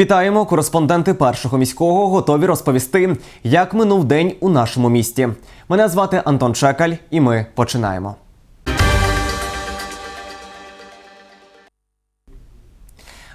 Вітаємо, кореспонденти першого міського готові розповісти, як минув день у нашому місті. Мене звати Антон Чекаль, і ми починаємо.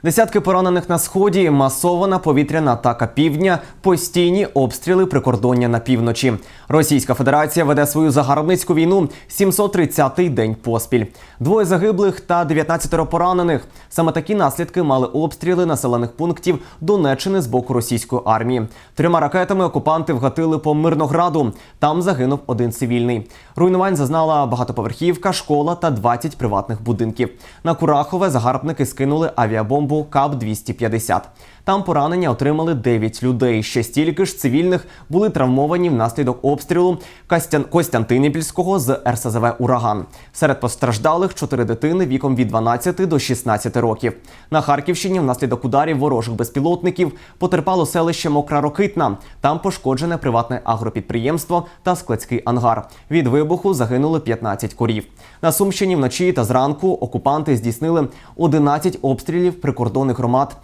Десятки поранених на сході, масована повітряна атака півдня, постійні обстріли прикордоння на півночі. Російська Федерація веде свою загарбницьку війну 730-й день поспіль. Двоє загиблих та 19 поранених. Саме такі наслідки мали обстріли населених пунктів Донеччини з боку російської армії. Трьома ракетами окупанти вгатили по Мирнограду. Там загинув один цивільний. Руйнувань зазнала багатоповерхівка, школа та 20 приватних будинків. На Курахове загарбники скинули авіабомбу КАП-250. Там поранення отримали 9 людей. Ще стільки ж цивільних були травмовані внаслідок обстрілу Костян... Костянтинівського з РСЗВ Ураган. Серед постраждалих 4 дитини віком від 12 до 16 років. На Харківщині внаслідок ударів ворожих безпілотників потерпало селище Мокра Рокитна. Там пошкоджене приватне агропідприємство та складський ангар. Від вибуху загинули 15 корів. На Сумщині вночі та зранку окупанти здійснили 11 обстрілів прикордонних громад.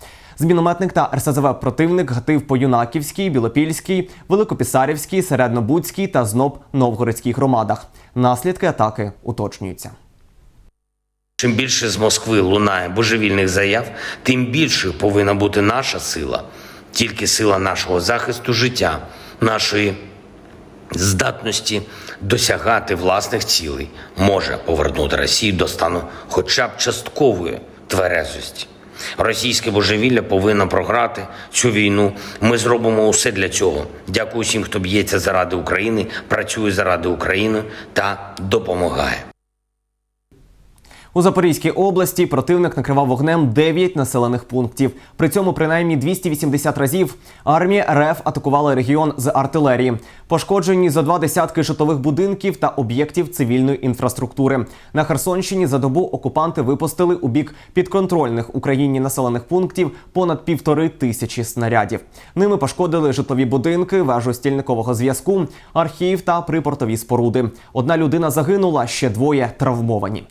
Змінометник та РСЗВ противник гатив по Юнаківській, Білопільській, Великопісарівській, Середнобудській та знов Новгородській громадах. Наслідки атаки уточнюються. Чим більше з Москви лунає божевільних заяв, тим більшою повинна бути наша сила, тільки сила нашого захисту життя, нашої здатності досягати власних цілей може повернути Росію до стану хоча б часткової тверезості. Російське божевілля повинно програти цю війну. Ми зробимо усе для цього. Дякую всім, хто б'ється заради України, працює заради України та допомагає. У Запорізькій області противник накривав вогнем 9 населених пунктів. При цьому принаймні 280 разів армія РФ атакувала регіон з артилерії. Пошкоджені за два десятки житлових будинків та об'єктів цивільної інфраструктури. На Херсонщині за добу окупанти випустили у бік підконтрольних Україні населених пунктів понад півтори тисячі снарядів. Ними пошкодили житлові будинки, вежу стільникового зв'язку, архів та припортові споруди. Одна людина загинула, ще двоє травмовані.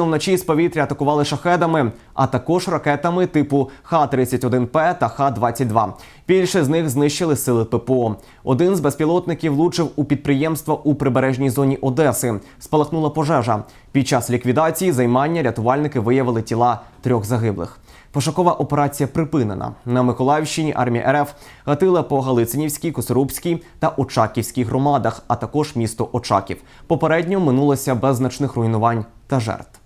Одещину вночі з повітря атакували шахедами, а також ракетами типу Х-31П та Х-22. Більше з них знищили сили ППО. Один з безпілотників влучив у підприємство у прибережній зоні Одеси. Спалахнула пожежа. Під час ліквідації займання рятувальники виявили тіла трьох загиблих. Пошукова операція припинена. На Миколаївщині армія РФ гатила по Галицинівській, Косорубській та Очаківській громадах, а також місто Очаків. Попередньо минулося без значних руйнувань та жертв.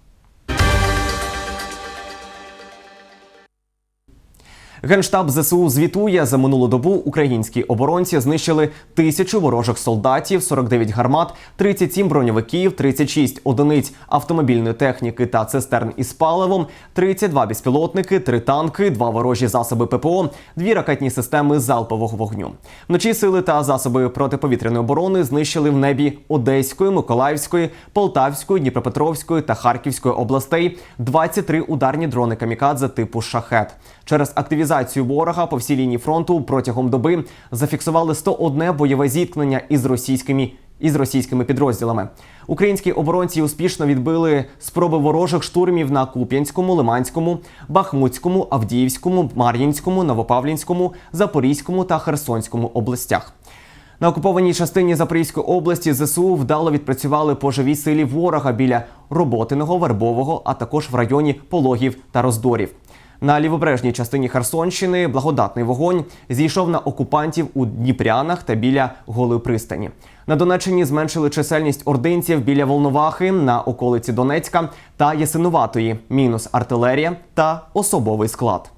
Генштаб ЗСУ звітує за минулу добу українські оборонці знищили тисячу ворожих солдатів, 49 гармат, 37 броньовиків, 36 одиниць автомобільної техніки та цистерн із паливом, 32 безпілотники, 3 танки, 2 ворожі засоби ППО, 2 ракетні системи залпового вогню. Вночі сили та засоби протиповітряної оборони знищили в небі Одеської, Миколаївської, Полтавської, Дніпропетровської та Харківської областей 23 ударні дрони камікадзе типу шахет. Через активізацію ворога по всій лінії фронту протягом доби зафіксували 101 бойове зіткнення із російськими із російськими підрозділами. Українські оборонці успішно відбили спроби ворожих штурмів на Куп'янському, Лиманському, Бахмутському, Авдіївському, Мар'їнському, Новопавлінському, Запорізькому та Херсонському областях. На окупованій частині Запорізької області ЗСУ вдало відпрацювали по живій силі ворога біля Роботиного, Вербового, а також в районі Пологів та Роздорів. На лівобережній частині Херсонщини благодатний вогонь зійшов на окупантів у Дніпрянах та біля Голої пристані. На Донеччині зменшили чисельність ординців біля Волновахи на околиці Донецька та Ясинуватої, мінус артилерія та особовий склад.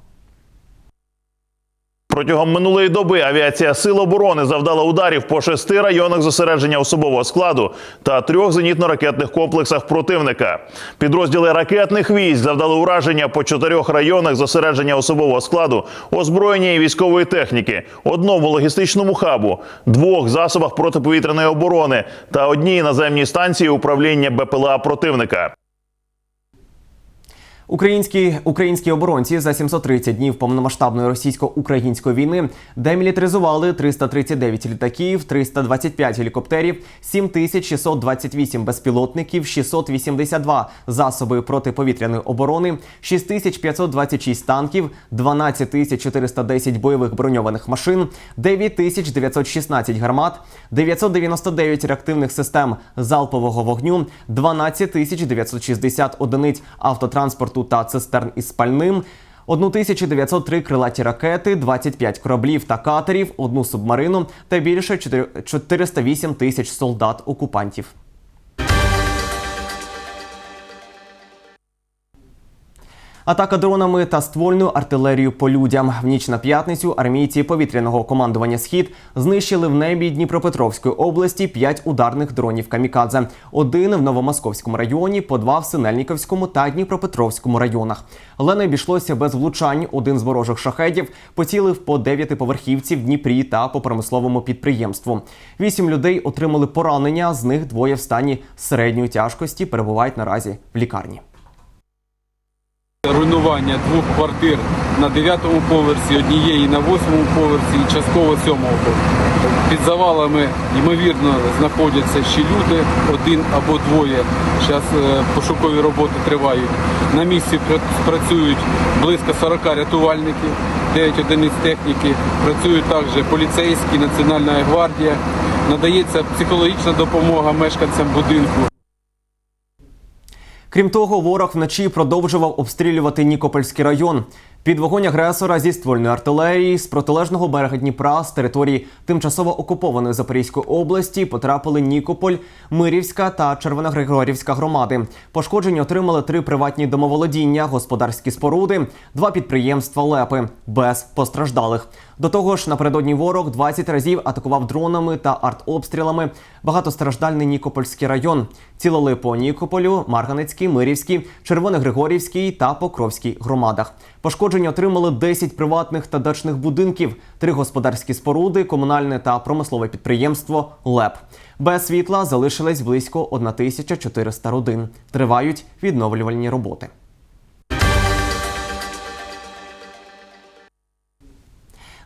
Протягом минулої доби авіація Сил оборони завдала ударів по шести районах зосередження особового складу та трьох зенітно-ракетних комплексах противника. Підрозділи ракетних військ завдали ураження по чотирьох районах зосередження особового складу, озброєння і військової техніки, одному логістичному хабу, двох засобах протиповітряної оборони та одній наземній станції управління БПЛА противника. Українські українські оборонці за 730 днів повномасштабної російсько-української війни демілітаризували 339 літаків, 325 гелікоптерів, 7628 безпілотників, 682 засоби протиповітряної оборони, 6526 танків, 12410 бойових броньованих машин, 9916 гармат, 999 реактивних систем залпового вогню, 12960 одиниць автотранспорту та цистерн із спальним. 1903 крилаті ракети, 25 кораблів та катерів, одну субмарину та більше 4 408 тисяч солдат окупантів. Атака дронами та ствольною артилерією по людям. В ніч на п'ятницю армійці повітряного командування Схід знищили в небі Дніпропетровської області п'ять ударних дронів камікадзе. Один в Новомосковському районі, по два в Синельніковському та Дніпропетровському районах. Але не обійшлося без влучань. Один з ворожих шахедів поцілив по дев'ятиповерхівці в Дніпрі та по промисловому підприємству. Вісім людей отримали поранення. З них двоє в стані середньої тяжкості перебувають наразі в лікарні. Руйнування двох квартир на 9-му поверсі, однієї на 8-му поверсі і частково 7-му поверсі. Під завалами, ймовірно, знаходяться ще люди, один або двоє. Зараз пошукові роботи тривають. На місці працюють близько 40 рятувальників, 9 одиниць техніки, працюють також поліцейські, Національна гвардія. Надається психологічна допомога мешканцям будинку. Крім того, ворог вночі продовжував обстрілювати Нікопольський район. Під вогонь агресора зі ствольної артилерії з протилежного берега Дніпра з території тимчасово окупованої Запорізької області потрапили Нікополь, Мирівська та Червоногригорівська громади. Пошкоджені отримали три приватні домоволодіння, господарські споруди, два підприємства ЛЕПи без постраждалих. До того ж, напередодні ворог 20 разів атакував дронами та артобстрілами багатостраждальний Нікопольський район. Цілили по Нікополю, Марганецькій, Мирівській, Червоногригорівській та Покровській громадах. Пошкоджені отримали 10 приватних та дачних будинків, три господарські споруди, комунальне та промислове підприємство ЛЕП. Без світла залишились близько 1400 родин. Тривають відновлювальні роботи.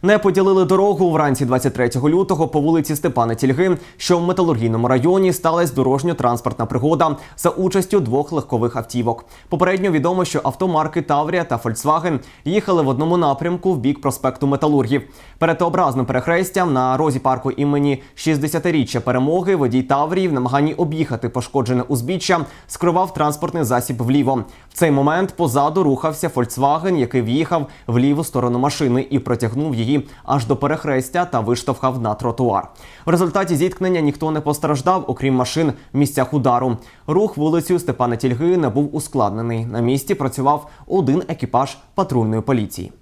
Не поділили дорогу вранці 23 лютого по вулиці Степана Тільги, що в металургійному районі сталася дорожньо-транспортна пригода за участю двох легкових автівок. Попередньо відомо, що автомарки Таврія та Фольксваген їхали в одному напрямку в бік проспекту Металургів. Перед Теобразним перехрестям на розі парку імені 60-річчя перемоги водій Таврії в намаганні об'їхати пошкоджене узбіччя скривав транспортний засіб вліво. В цей момент позаду рухався Фольксваген, який в'їхав в ліву сторону машини і протягнув її аж до перехрестя та виштовхав на тротуар. В результаті зіткнення ніхто не постраждав, окрім машин в місцях удару. Рух вулицю Степана Тільги не був ускладнений. На місці працював один екіпаж патрульної поліції.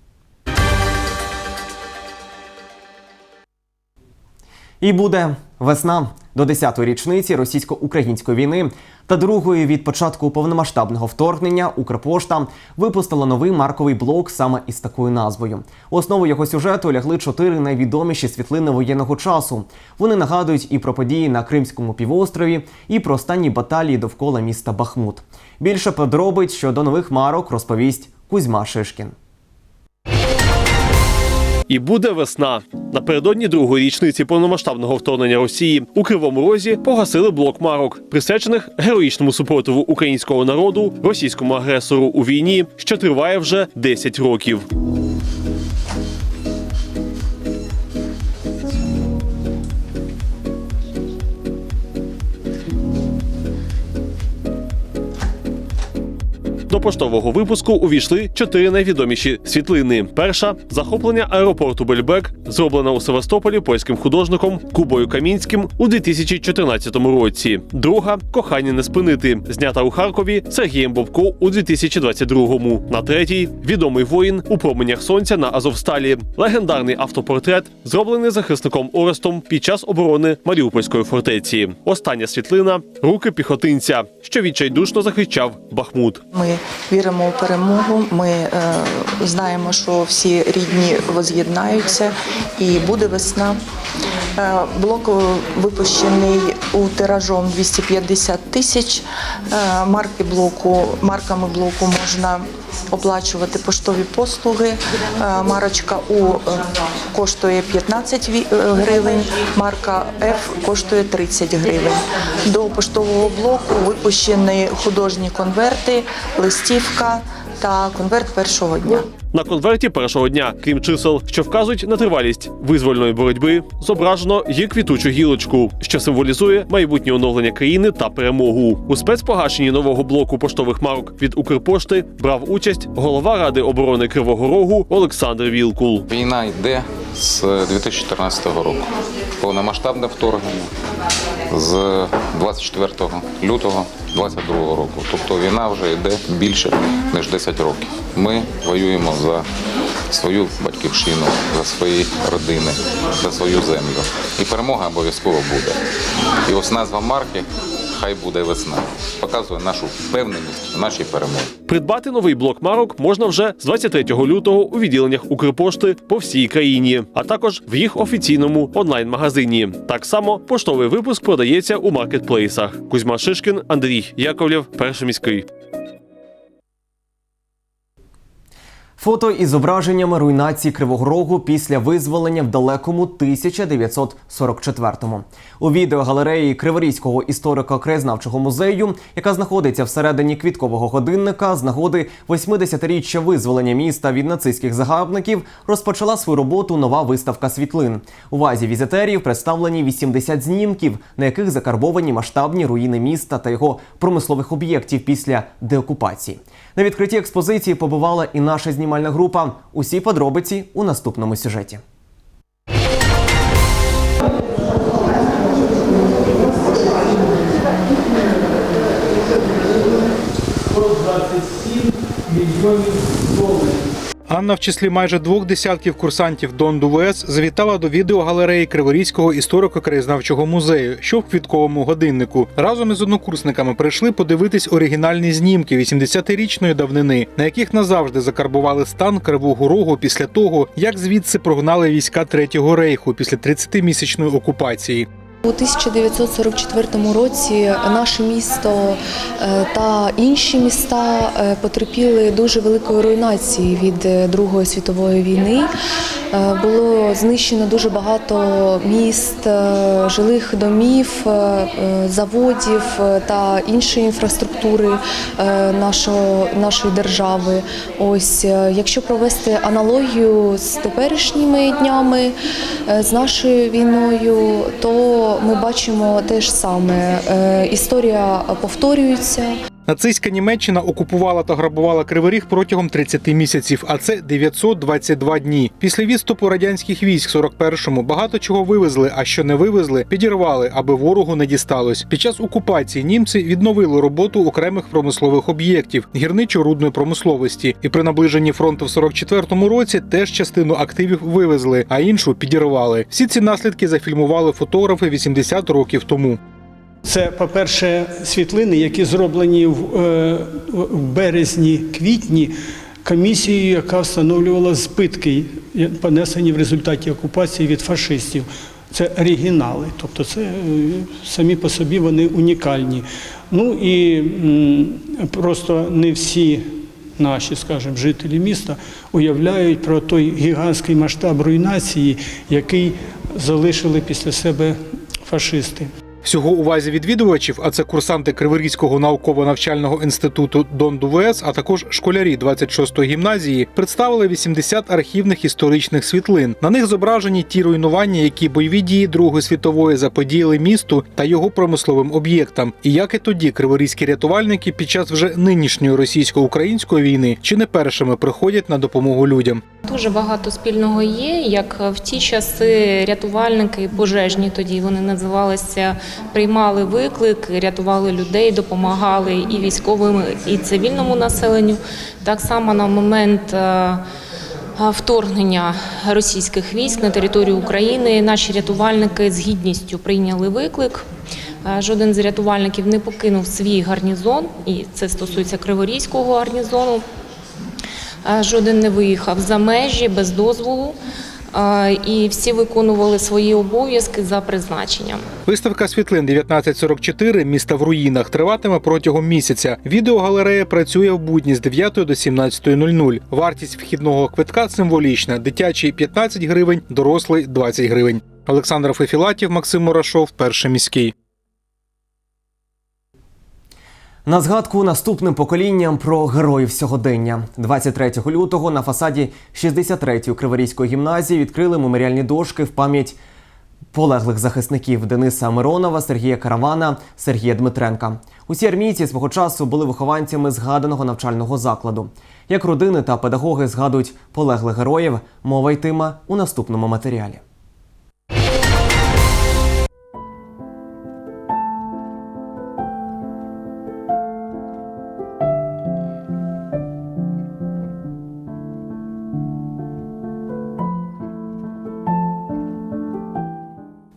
І буде весна до 10-ї річниці російсько-української війни та другої від початку повномасштабного вторгнення Укрпошта випустила новий марковий блок саме із такою назвою. У основу його сюжету лягли чотири найвідоміші світлини воєнного часу. Вони нагадують і про події на Кримському півострові, і про останні баталії довкола міста Бахмут. Більше подробиць щодо нових марок розповість Кузьма Шишкін. І буде весна. Напередодні другої річниці повномасштабного вторгнення Росії у Кривому Розі погасили блок марок, присвячених героїчному супротиву українського народу російському агресору у війні, що триває вже 10 років. Поштового випуску увійшли чотири найвідоміші світлини. Перша захоплення аеропорту Бельбек, зроблена у Севастополі польським художником Кубою Камінським у 2014 році. Друга кохання не спинити, знята у Харкові Сергієм Бобко у 2022-му. На третій відомий воїн у променях сонця на Азовсталі. Легендарний автопортрет, зроблений захисником Орестом під час оборони Маріупольської фортеці. Остання світлина руки піхотинця, що відчайдушно захищав Бахмут. Ми віримо у перемогу. Ми е, знаємо, що всі рідні воз'єднаються, і буде весна. Е, Блок випущений у тиражом 250 тисяч. Е, Марки блоку, марками блоку можна оплачувати поштові послуги. Е, Марочка У коштує 15 е, гривень, марка F коштує 30 гривень. До поштового блоку випущені художні конверти, листівка та конверт першого дня. На конверті першого дня, крім чисел, що вказують на тривалість визвольної боротьби, зображено є квітучу гілочку, що символізує майбутнє оновлення країни та перемогу. У спецпогашенні нового блоку поштових марок від Укрпошти брав участь голова ради оборони Кривого Рогу Олександр Вілкул. Війна йде з 2014 року. Повномасштабне вторгнення з 24 лютого 2022 року. Тобто війна вже йде більше ніж 10 років. Ми воюємо за свою батьківщину, за свої родини, за свою землю. І перемога обов'язково буде. І ось назва марки Хай буде весна. Показує нашу впевненість в нашій перемозі. Придбати новий блок марок можна вже з 23 лютого у відділеннях Укрпошти по всій країні, а також в їх офіційному онлайн-магазині. Так само поштовий випуск продається у маркетплейсах. Кузьма Шишкін, Андрій Яковлєв, перший міський. Фото із зображеннями руйнації Кривого Рогу після визволення в далекому 1944-му. У відеогалереї Криворізького історико-краєзнавчого музею, яка знаходиться всередині квіткового годинника, з нагоди 80-річчя визволення міста від нацистських загарбників, розпочала свою роботу нова виставка світлин. У вазі візитерів представлені 80 знімків, на яких закарбовані масштабні руїни міста та його промислових об'єктів після деокупації. На відкритті експозиції побувала і наша знімальна група. Усі подробиці у наступному сюжеті. Анна в числі майже двох десятків курсантів Дон ВС завітала до відеогалереї Криворізького історико-краєзнавчого музею, що в квітковому годиннику. Разом із однокурсниками прийшли подивитись оригінальні знімки 80-річної давнини, на яких назавжди закарбували стан Кривого Рогу після того, як звідси прогнали війська Третього рейху після 30-місячної окупації. У 1944 році наше місто е, та інші міста е, потерпіли дуже великої руйнації від е, Другої світової війни. Було знищено дуже багато міст, жилих домів, заводів та іншої інфраструктури нашого, нашої держави. Ось, якщо провести аналогію з теперішніми днями, з нашою війною, то ми бачимо те ж саме. Е, Історія повторюється. Нацистська Німеччина окупувала та грабувала Кривий протягом 30 місяців, а це 922 дні. Після відступу радянських військ 41-му багато чого вивезли, а що не вивезли, підірвали, аби ворогу не дісталось. Під час окупації німці відновили роботу окремих промислових об'єктів гірничо-рудної промисловості, і при наближенні фронту в 44-му році теж частину активів вивезли, а іншу підірвали. Всі ці наслідки зафільмували фотографи 80 років тому. Це, по-перше, світлини, які зроблені в, е, березні-квітні комісією, яка встановлювала збитки, понесені в результаті окупації від фашистів. Це оригінали, тобто це е, самі по собі вони унікальні. Ну і просто не всі наші, скажімо, жителі міста уявляють про той гігантський масштаб руйнації, який залишили після себе фашисти. Всього увазі відвідувачів, а це курсанти Криворізького науково-навчального інституту Дон ДУВС, а також школярі 26-ї гімназії, представили 80 архівних історичних світлин. На них зображені ті руйнування, які бойові дії Другої світової заподіяли місту та його промисловим об'єктам. І як і тоді криворізькі рятувальники під час вже нинішньої російсько-української війни чи не першими приходять на допомогу людям. Дуже багато спільного є. Як в ті часи рятувальники пожежні, тоді вони називалися, приймали виклик, рятували людей, допомагали і військовим, і цивільному населенню. Так само на момент. е, Вторгнення російських військ на територію України наші рятувальники з гідністю прийняли виклик. Е, Жоден з рятувальників не покинув свій гарнізон, і це стосується Криворізького гарнізону. Е, Жоден не виїхав за межі без дозволу. е, і всі виконували свої обов'язки за призначенням. Виставка світлин 1944 міста в руїнах триватиме протягом місяця. Відеогалерея працює в будні з 9 до 17.00. Вартість вхідного квитка символічна: дитячий 15 гривень, дорослий 20 гривень. Олександр Фефілатів, Максим Мурашов, перший міський. На згадку наступним поколінням про героїв сьогодення. 23 лютого на фасаді 63-ї Криворізької гімназії відкрили меморіальні дошки в пам'ять полеглих захисників Дениса Миронова, Сергія Каравана, Сергія Дмитренка. Усі армійці свого часу були вихованцями згаданого навчального закладу. Як родини та педагоги згадують полеглих героїв, мова йтиме у наступному матеріалі.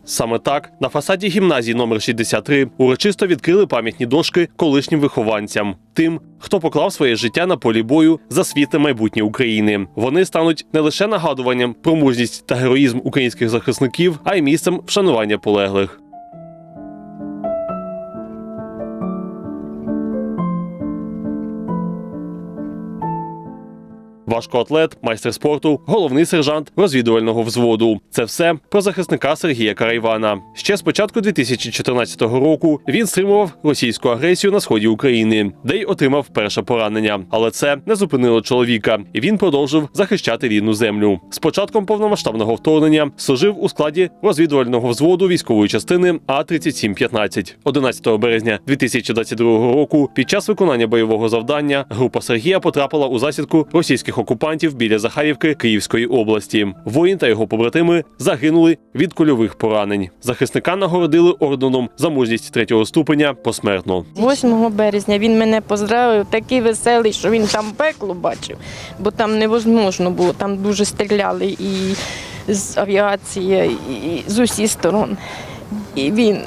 Саме так на фасаді гімназії номер 63 урочисто відкрили пам'ятні дошки колишнім вихованцям, тим, хто поклав своє життя на полі бою за світле майбутнє України. Вони стануть не лише нагадуванням про мужність та героїзм українських захисників, а й місцем вшанування полеглих. Важкоатлет, майстер спорту, головний сержант розвідувального взводу. Це все про захисника Сергія Карайвана. Ще з початку 2014 року він стримував російську агресію на сході України, де й отримав перше поранення. Але це не зупинило чоловіка, і він продовжив захищати рідну землю. З початком повномасштабного вторгнення служив у складі розвідувального взводу військової частини А 3715 11 березня 2022 року. Під час виконання бойового завдання група Сергія потрапила у засідку російських окупантів біля Захарівки Київської області. Воїн та його побратими загинули від кульових поранень. Захисника нагородили орденом за мужність третього ступеня посмертно. 8 березня він мене поздравив, такий веселий, що він там пекло бачив, бо там невозможно було, там дуже стріляли і з авіації, і з усіх сторон. І він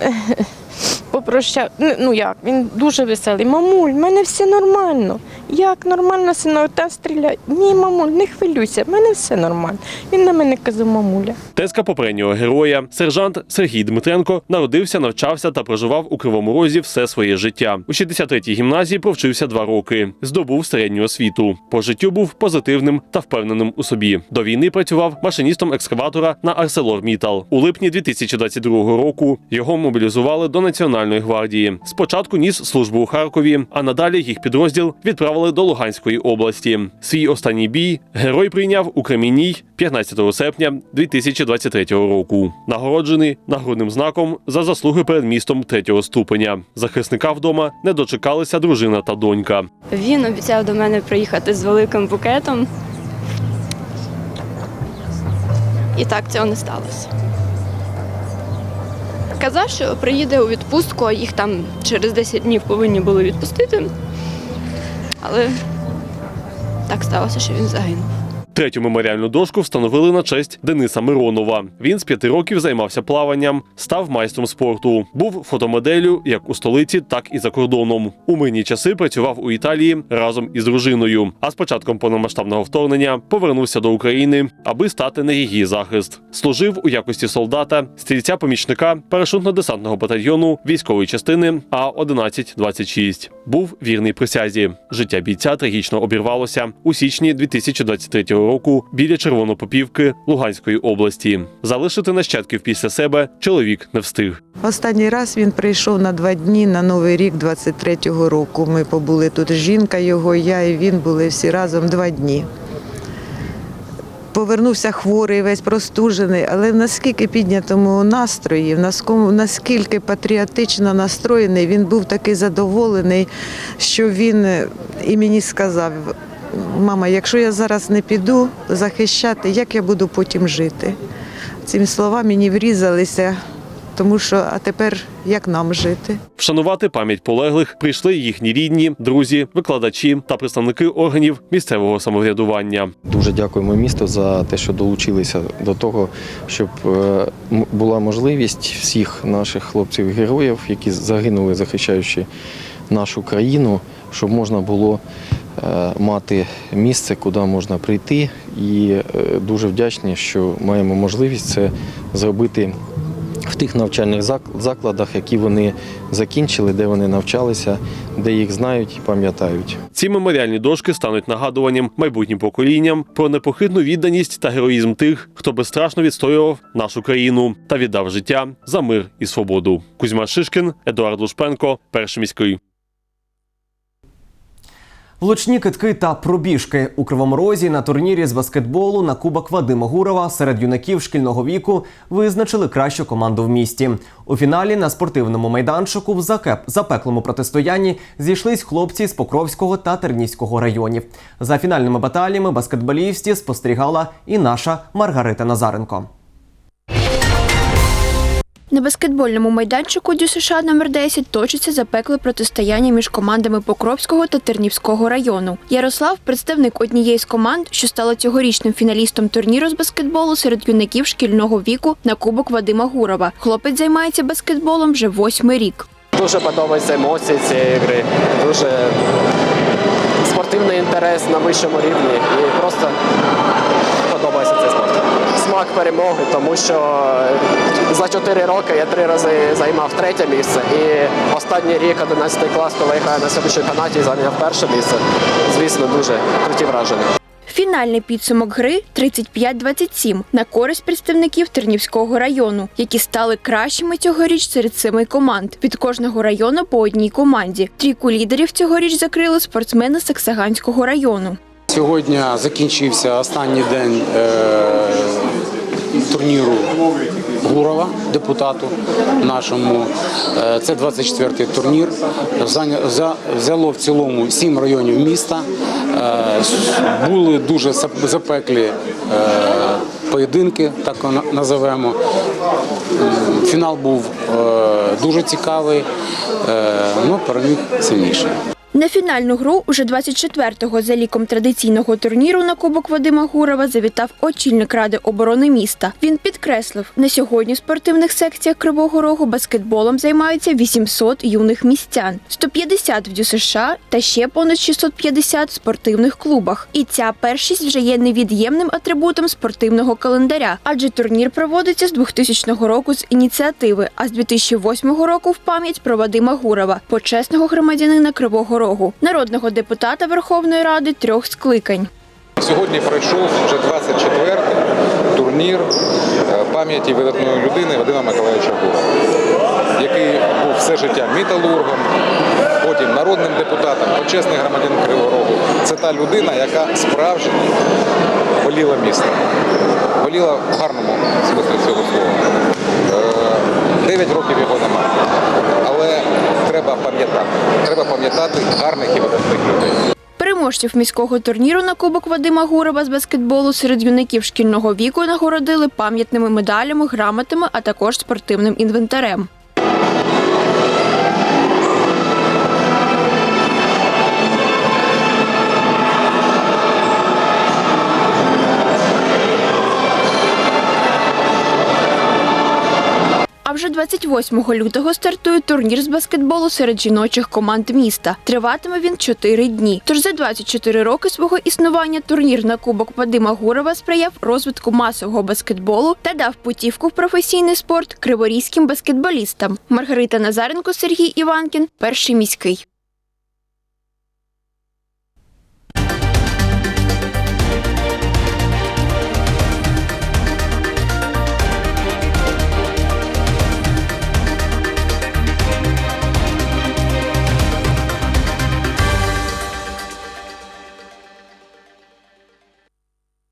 попрощав, ну, ну як, він дуже веселий. Мамуль, в мене все нормально. Як нормально, синок, та стріляй. Ні, мамуль, не хвилюйся, в мене все нормально. Він на мене казав, мамуля. Тезка попереднього героя, сержант Сергій Дмитренко, народився, навчався та проживав у Кривому Розі все своє життя. У 63-й гімназії провчився два роки, здобув середню освіту. По життю був позитивним та впевненим у собі. До війни працював машиністом екскаватора на ArcelorMittal. У липні 2022 року його мобілізували до Національної гвардії. Спочатку ніс службу у Харкові, а надалі їх підрозділ відправили до Луганської області. Свій останній бій герой прийняв у Кремінній 15 серпня 2023 року. Нагороджений нагрудним знаком за заслуги перед містом третього ступеня. Захисника вдома не дочекалися дружина та донька. Він обіцяв до мене приїхати з великим букетом. І так цього не сталося. Казав, що приїде у відпустку, а їх там через 10 днів повинні були відпустити. Але так сталося, що він загинув. Третю меморіальну дошку встановили на честь Дениса Миронова. Він з п'яти років займався плаванням, став майстром спорту. Був фотомоделлю як у столиці, так і за кордоном. У мирні часи працював у Італії разом із дружиною. А з початком повномасштабного вторгнення повернувся до України, аби стати на її захист. Служив у якості солдата, стрільця помічника парашютно-десантного батальйону військової частини А 1126 Був вірний присязі. Життя бійця трагічно обірвалося у січні 2023 року біля Червонопопівки Луганської області. Залишити нащадків після себе чоловік не встиг. Останній раз він прийшов на два дні на Новий рік 23-го року. Ми побули тут жінка його, я і він були всі разом два дні. Повернувся хворий, весь простужений, але наскільки піднятому настрої, в наскільки патріотично настроєний, він був такий задоволений, що він е, і мені сказав: мама, якщо я зараз не піду захищати, як я буду потім жити? Ці слова мені врізалися, тому що а тепер як нам жити? Вшанувати пам'ять полеглих прийшли їхні рідні, друзі, викладачі та представники органів місцевого самоврядування. Дуже дякуємо місту за те, що долучилися до того, щоб е, була можливість всіх наших хлопців-героїв, які загинули, захищаючи нашу країну, щоб можна було мати місце, куди можна прийти. І е, дуже вдячні, що маємо можливість це зробити в тих навчальних зак- закладах, які вони закінчили, де вони навчалися, де їх знають і пам'ятають. Ці меморіальні дошки стануть нагадуванням майбутнім поколінням про непохитну відданість та героїзм тих, хто безстрашно відстоював нашу країну та віддав життя за мир і свободу. Кузьма Шишкін, Едуард Лушпенко, перший міський. Влучні китки та пробіжки у Кривому Розі на турнірі з баскетболу на Кубок Вадима Гурова серед юнаків шкільного віку визначили кращу команду в місті. У фіналі на спортивному майданчику в закеп запеклому протистоянні зійшлись хлопці з Покровського та Тернівського районів. За фінальними баталіями баскетболістів спостерігала і наша Маргарита Назаренко. На баскетбольному майданчику ДЮСШ номер 10 точиться запекле протистояння між командами Покровського та Тернівського району. Ярослав, представник однієї з команд, що стала цьогорічним фіналістом турніру з баскетболу серед юнаків шкільного віку на Кубок Вадима Гурова. Хлопець займається баскетболом вже восьмий рік. Дуже подобаються емоції цієї гри. Дуже спортивний інтерес на вищому рівні і просто подобається. Смак перемоги, тому що за 4 роки я три рази займав третє місце. І останній рік, 11 клас, коли я граю на цьому чемпіонаті, зайняв перше місце. Звісно, дуже круті враження. Фінальний підсумок гри 35-27 на користь представників Тернівського району, які стали кращими цьогоріч серед семи команд. Від кожного району по одній команді. Трійку лідерів цьогоріч закрили спортсмени Саксаганського району. Сьогодні закінчився останній день е, турніру Гурова, депутату нашому. Е, Це 24-й турнір. Взяло в цілому сім районів міста. Е, Були дуже запеклі е, поєдинки, так його на- називемо. М, Фінал був дуже цікавий, е, ну переміг сильніший. На фінальну гру уже 24-го за ліком традиційного турніру на Кубок Вадима Гурова завітав очільник ради оборони міста. Він підкреслив, на сьогодні в спортивних секціях Кривого Рогу баскетболом займаються 800 юних містян, 150 в ДЮСШ та ще понад 650 в спортивних клубах. І ця першість вже є невід'ємним атрибутом спортивного календаря, адже турнір проводиться з 2000 року з ініціативи, а з 2008 року в пам'ять про Вадима Гурова, почесного громадянина Кривого Рогу, народного депутата Верховної Ради трьох скликань. Сьогодні пройшов вже 24-й турнір е, пам'яті видатної людини Вадима Миколаївича Гурова, який був все життя металургом, потім народним депутатом, почесний громадянин Кривого Рогу. Це та людина, яка справжньо боліла місто. Боліла в гарному смислі цього слова. Е, Дев'ять років його немає. Але треба пам'ятати. Треба пам'ятати гарних і видатних людей. Переможців міського турніру на Кубок Вадима Гурова з баскетболу серед юнаків шкільного віку нагородили пам'ятними медалями, грамотами, а також спортивним інвентарем. Вже 28 лютого стартує турнір з баскетболу серед жіночих команд міста. Триватиме він 4 дні. Тож за 24 роки свого існування турнір на Кубок Вадима Гурова сприяв розвитку масового баскетболу та дав путівку в професійний спорт криворізьким баскетболістам. Маргарита Назаренко, Сергій Іванкін, перший міський.